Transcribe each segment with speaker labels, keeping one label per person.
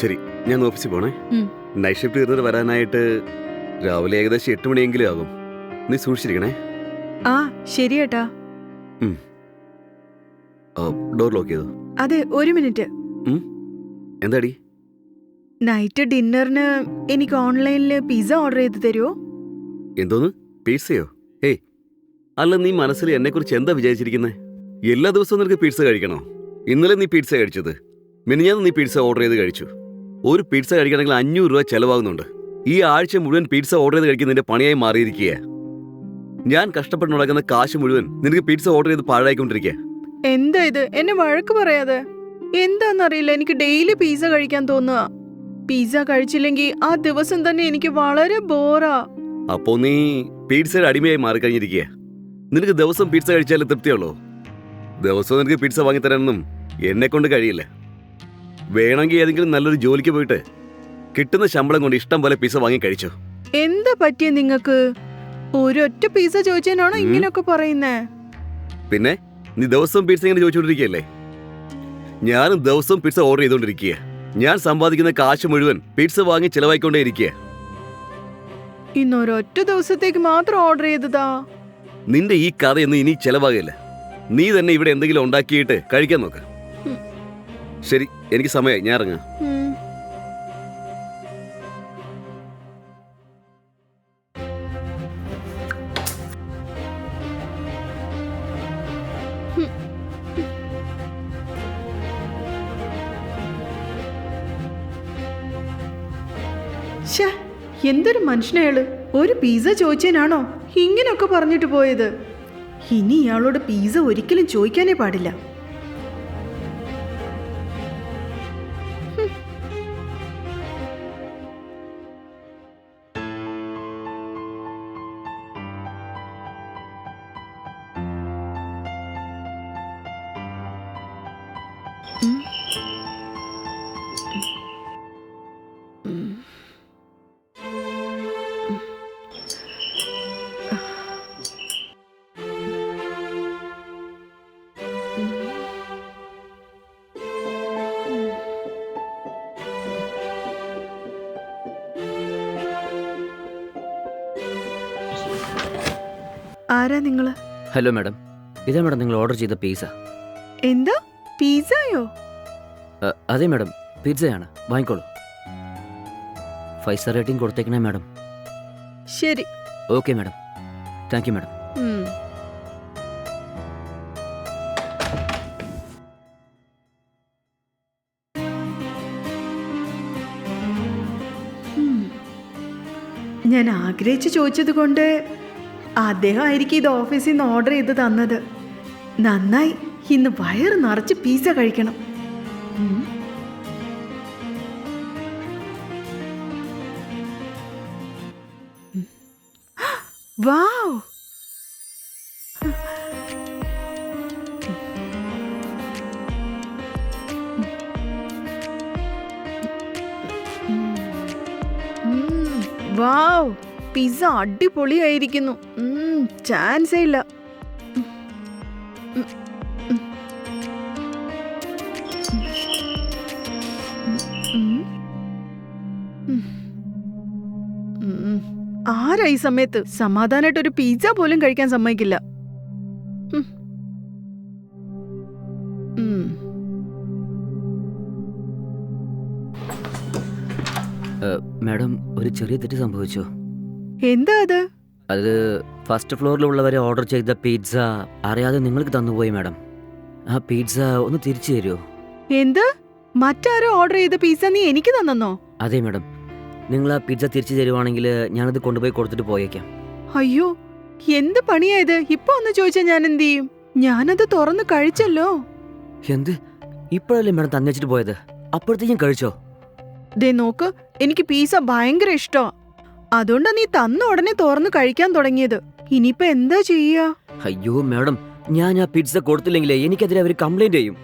Speaker 1: ശരി ഞാൻ ഓഫീസിൽ പോണേ. നൈറ്റ് ഷിഫ്റ്റ് തീർന്നിട്ട് വരാനായിട്ട് രാവിലെ ഏകദേശം എട്ട് മണിയെങ്കിലും ആകും. നീ സൂക്ഷിച്ചിരിക്കണേ.
Speaker 2: ആ ശരി ഏട്ടാ.
Speaker 1: ഡോർ ലോക്ക് ചെയ്തു?
Speaker 2: അതെ ഒരു മിനിറ്റ്.
Speaker 1: എന്താടി?
Speaker 2: നൈറ്റ് ഡിന്നറിന് എനിക്ക് ഓൺലൈനിൽ പിസ്സ ഓർഡർ ചെയ്ത് തരുമോ
Speaker 1: എന്തോന്ന്? പിസ്സയോ ഏയ് അല്ല നീ മനസ്സിൽ എന്നെക്കുറിച്ച് എന്താ വിചാരിച്ചിരിക്കുന്നത് എല്ലാ ദിവസവും നിനക്ക് പിസ്സ കഴിക്കണോ? ഇന്നലെ നീ പിസ്സ കഴിച്ചത്. മിനിഞ്ഞാന്ന് നീ പിസ്സ ഓർഡർ ചെയ്ത് കഴിച്ചു. ഒരു പിസ്സ കഴിക്കണമെങ്കിൽ അഞ്ഞൂറ് രൂപ ചെലവാകുന്നുണ്ട്. ഈ ആഴ്ച മുഴുവൻ പിസ്സ ഓർഡർ ചെയ്ത് കഴിക്കുന്നതിന്റെ പണിയായി മാറിയിരിക്കുക ഞാൻ കഷ്ടപ്പെട്ട് നടക്കുന്ന കാശ് മുഴുവൻ നിനക്ക് പിസ്സ ഓർഡർ ചെയ്ത് പാഴായിക്കൊണ്ടിരിക്കുക
Speaker 2: എന്താ ഇത്? എന്നെ വഴക്ക് പറയാതെ. എന്താന്നറിയില്ല എനിക്ക് ഡെയിലി പിസ്സ കഴിക്കാൻ തോന്നുക. പിസ്സ കഴിച്ചില്ലെങ്കിൽ ആ ദിവസം തന്നെ എനിക്ക് വളരെ ബോറാ.
Speaker 1: അപ്പോ നീ പിസ്സയുടെ അടിമയായി മാറിക്കഴിഞ്ഞിരിക്കുക നിനക്ക് ദിവസം പിസ്സ കഴിച്ചാലേ തൃപ്തിയുള്ളൂ. ദിവസവും നിനക്ക് പീഡ്സ വാങ്ങിത്തരാനൊന്നും എന്നെ കൊണ്ട് കഴിയില്ല. വേണമെങ്കിൽ ഏതെങ്കിലും നല്ലൊരു ജോലിക്ക് പോയിട്ട് കിട്ടുന്ന ശമ്പളം കൊണ്ട് ഇഷ്ടം പോലെ പിസ വാങ്ങി കഴിച്ചു?
Speaker 2: എന്താ പറ്റിയ നിങ്ങക്ക് ഒരൊറ്റ പിസ ചോദിച്ചതിനാണോ. ഇങ്ങനെയൊക്കെ പറയുന്നേ?
Speaker 1: പിന്നെ നീ ദിവസം പിസ ഇങ്ങനെ ചോദിച്ചുകൊണ്ടിരിക്കുകയല്ലേ ഞാനും ദിവസവും പിസ ഓർഡർ ചെയ്തുകൊണ്ടിരിക്കുക ഞാൻ സമ്പാദിക്കുന്ന കാശ് മുഴുവൻ പിസ വാങ്ങി ചിലവായിക്കൊണ്ടേ ഇരിക്കുക.
Speaker 2: ഇന്നൊരൊറ്റ ദിവസത്തേക്ക് മാത്രം ഓർഡർ ചെയ്തതാ?
Speaker 1: നിന്റെ ഈ കഥയൊന്നും ഇനി ചെലവാകില്ല. നീ തന്നെ ഇവിടെ എന്തെങ്കിലും ഉണ്ടാക്കിയിട്ട് കഴിക്കാൻ നോക്കാം. ശരി എനിക്ക് സമയമായി ഞാൻ ഇറങ്ങാം.
Speaker 2: എന്തൊരു മനുഷ്യനയാൾ ഒരു പീസ ചോദിച്ചതിനാണോ ഇങ്ങനെയൊക്കെ പറഞ്ഞിട്ട് പോയത്? ഇനി ഇയാളോട് പിസ ഒരിക്കലും ചോദിക്കാനേ പാടില്ല. ആരാ നിങ്ങൾ
Speaker 3: ഹലോ മാഡം. ഇതാ മാഡം നിങ്ങൾ ഓർഡർ ചെയ്ത പിസ്സ.
Speaker 2: എന്താ? പിസ്സയോ?
Speaker 3: അതെ മാഡം. പിസ്സയാണ്. വാങ്ങിക്കോളൂ. ഫൈവ് സ്റ്റാർ റേറ്റിംഗ് കൊടുത്തേക്കണേ മാഡം.
Speaker 2: ശരി.
Speaker 3: Okay madam. Thank you madam.
Speaker 2: ഞാൻ ആഗ്രഹിച്ച് ചോദിച്ചത് കൊണ്ട് അദ്ദേഹം ആയിരിക്കും ഇത് ഓഫീസിൽ നിന്ന് ഓർഡർ ചെയ്ത് തന്നത് നന്നായി ഇന്ന് വയറ് നിറച്ച് പീസ കഴിക്കണം. വാവ് വാവ് പിസ്സ അടിപൊളിയായിരിക്കുന്നു ചാൻസേ ഇല്ല. ആരാ ഈ സമയത്ത് സമാധാനമായിട്ട് ഒരു പിസ്സ പോലും കഴിക്കാൻ സമ്മതിക്കില്ല.
Speaker 3: മാഡം ഒരു ചെറിയ തെറ്റ് സംഭവിച്ചു
Speaker 2: എന്താ അത്?
Speaker 3: അത് ഫസ്റ്റ് ഫ്ലോറിലുള്ളവരെ ഓർഡർ ചെയ്ത പിസ്സ അറിയാതെ നിങ്ങൾക്ക് തന്നുപോയി മാഡം ആ പിസ്സ ഒന്ന് തിരിച്ചു തരുമോ
Speaker 2: എന്ത്? മറ്റാരോ ഓർഡർ ചെയ്ത പിസ്സ നീ എനിക്ക് തന്നോ
Speaker 3: അതെ മാഡം നിങ്ങൾ ആ പിസ്സ തിരിച്ചു തരുവാണെങ്കിൽ ഞാനത് കൊണ്ടുപോയി കൊടുത്തിട്ട് പോയേക്കാം.
Speaker 2: അയ്യോ എന്ത് പണിയായത് ഇപ്പൊ ഒന്ന് ചോദിച്ചാ ഞാൻ എന്ത് ചെയ്യും ഞാനത് തുറന്ന് കഴിച്ചല്ലോ.
Speaker 3: എന്ത്? ഇപ്പോഴല്ലേ മാഡം തന്നേച്ചിട്ട് പോയത്? അപ്പോഴത്തേക്കും കഴിച്ചോ?
Speaker 2: ദേ നോക്ക്. എനിക്ക് പിസ്സ ഭയങ്കര ഇഷ്ടമാ അതുകൊണ്ടാ നീ തന്ന ഉടനെ തുറന്നു കഴിക്കാൻ തുടങ്ങിയത്. ഇനിയിപ്പോ എന്താ ചെയ്യാ?
Speaker 3: അയ്യോ മാഡം ഞാൻ ആ പിസ്സ കൊടുത്തില്ലെങ്കിലേ എനിക്കെതിരെ അവർ കംപ്ലൈന്റ് ചെയ്യും.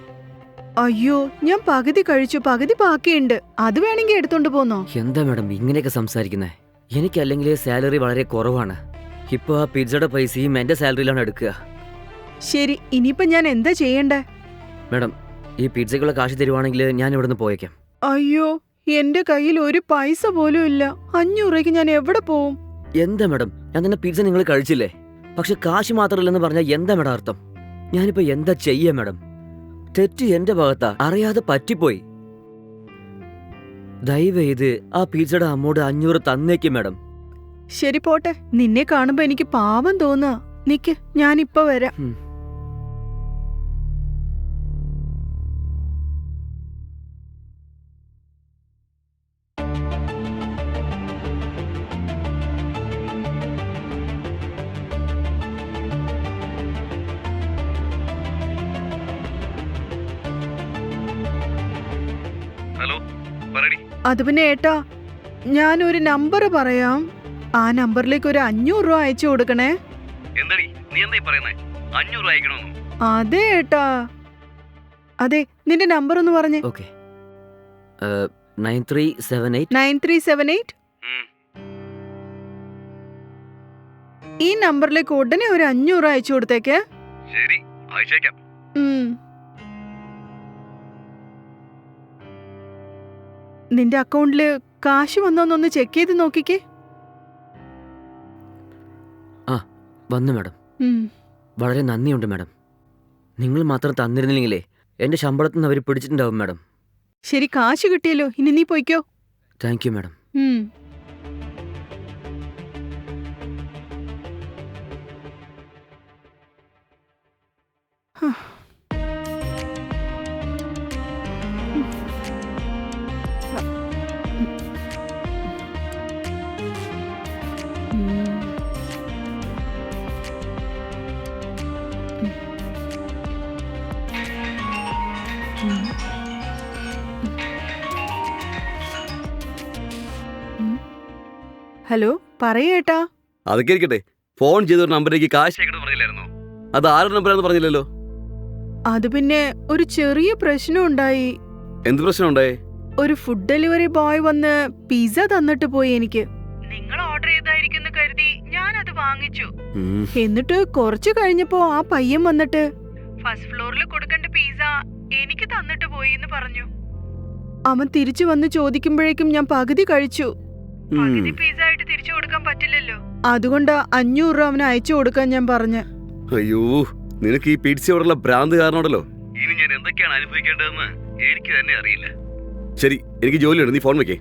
Speaker 2: അയ്യോ ഞാൻ പകുതി കഴിച്ചു പകുതി ബാക്കിയുണ്ട്. അത് വേണമെങ്കിൽ എടുത്തോണ്ട് പോന്നോ?
Speaker 3: എന്താ മാഡം ഇങ്ങനെയൊക്കെ സംസാരിക്കുന്നേ? എനിക്ക് അല്ലെങ്കിൽ സാലറി വളരെ കുറവാണ്. ഇപ്പൊ ആ പിസ്സയുടെ പൈസയും എന്റെ സാലറിയിലാണ് എടുക്കുക.
Speaker 2: ശരി ഇനിയിപ്പൊ ഞാൻ എന്താ ചെയ്യണ്ടേ?
Speaker 3: മാഡം ഈ പിസ്സയ്ക്കുള്ള കാശ് തരുവാണെങ്കിൽ ഞാൻ ഇവിടുന്ന് പോയേക്കാം.
Speaker 2: അയ്യോ എന്റെ കയ്യിൽ ഒരു പൈസ പോലും ഇല്ല. അഞ്ഞൂറേക്ക് ഞാൻ എവിടെ പോവും?
Speaker 3: എന്താ മാഡം? ഞാൻ തന്നെ പിസ്സ നിങ്ങൾ കഴിച്ചില്ലേ? പക്ഷെ കാശ് മാത്രമില്ലെന്ന് പറഞ്ഞാൽ എന്താ മാഡം അർത്ഥം? ഞാനിപ്പോ എന്താ ചെയ്യാ മാഡം? തെറ്റ് എന്റെ ഭാഗത്താ. അറിയാതെ പറ്റിപ്പോയി. ദയവേത് ആ പിzzയുടെ അമ്മോട് അഞ്ഞൂറ് തന്നേക്ക് മാഡം.
Speaker 2: ശരി പോട്ടെ. നിന്നെ കാണുമ്പോ എനിക്ക് പാവം തോന്നുക നിക്ക് ഞാനിപ്പോ വരാം.
Speaker 3: ഉം.
Speaker 1: ഹലോ പറയടി.
Speaker 2: അത് പിന്നെ ഏട്ടാ ഞാനൊരു നമ്പർ പറയാം. ആ നമ്പറിലേക്ക് ഒരു അഞ്ഞൂറ് രൂപ അയച്ചു കൊടുക്കണേ.
Speaker 1: എന്താടി നീ എന്തായി പറയുന്നേ? അഞ്ഞൂറ് അയക്കണമെന്നു
Speaker 2: അതെ ഏട്ടാ. അതെ നിന്റെ നമ്പർ ഒന്ന് പറഞ്ഞു.
Speaker 3: Okay. Nine three seven eight.
Speaker 2: Nine three seven eight. ഈ നമ്പറിലേക്ക് ഉടനെ ഒരു അഞ്ഞൂറ് അയച്ചു കൊടുത്തേക്ക്.
Speaker 1: ശരി അയച്ചേക്കാം.
Speaker 2: നിന്റെ അക്കൗണ്ടിൽ കാശ് വന്നോന്നൊന്ന് ചെക്ക് ചെയ്ത് നോക്കിക്കേ.
Speaker 3: വന്നു മാഡം. വളരെ നന്ദിയുണ്ട് മാഡം. നിങ്ങൾ മാത്രം തന്നിരുന്നില്ലെങ്കിലേ എന്റെ ശമ്പളത്തിൽ നിന്ന് അവർ പിടിച്ചിട്ടുണ്ടാവും മാഡം.
Speaker 2: ശരി കാശ് കിട്ടിയല്ലോ. ഇനി നീ പോയിക്കോ.
Speaker 3: Thank you madam.
Speaker 2: ഹലോ പറയേട്ടാ
Speaker 1: അതൊക്കെ ഇരിക്കട്ടെ. ഫോൺ ചെയ്ത ഒരു നമ്പറിലേക്ക് കാശ് അയക്കണം പറഞ്ഞില്ലായിരുന്നോ? അത് ആരുടെ നമ്പറാന്ന് പറഞ്ഞില്ലല്ലോ?
Speaker 2: അത് പിന്നെ ഒരു ചെറിയ പ്രശ്നം ഉണ്ടായി.
Speaker 1: എന്ത് പ്രശ്നം ഉണ്ടായി?
Speaker 2: ഒരു ഫുഡ് ഡെലിവറി ബോയ് വന്ന് പിസ്സ തന്നിട്ട് പോയി എനിക്ക്. നിങ്ങൾ ഓർഡർ ചെയ്തായിരിക്കും കരുതി ഞാൻ അത് വാങ്ങിച്ചു എന്നിട്ട് കുറച്ച് കഴിഞ്ഞപ്പോ ആ പയ്യൻ വന്നിട്ട് ഫസ്റ്റ് ഫ്ലോറിൽ കൊടുക്കേണ്ട പിസ്സ എനിക്ക് തന്നിട്ട് പോയി എന്ന് പറഞ്ഞു. അവൻ തിരിച്ചു വന്ന് ചോദിക്കുമ്പോഴേക്കും ഞാൻ പകുതി കഴിച്ചു. പിസ്സ ആയിട്ട് തിരിച്ചു കൊടുക്കാൻ പറ്റില്ലല്ലോ. അതുകൊണ്ട് അഞ്ഞൂറ് രൂപ അവന് അയച്ചു കൊടുക്കാൻ ഞാൻ പറഞ്ഞു.
Speaker 1: അയ്യോ നിനക്ക് ഈ പിടിച്ചോടുള്ള ഭ്രാന്ത് കാരണമുണ്ടല്ലോ ഇനി ഞാൻ എന്തൊക്കെയാണ് അനുഭവിക്കേണ്ടതെന്ന് എനിക്ക് തന്നെ അറിയില്ല. ശരി എനിക്ക് ജോലിയുണ്ട് നീ ഫോൺ വെക്കേ.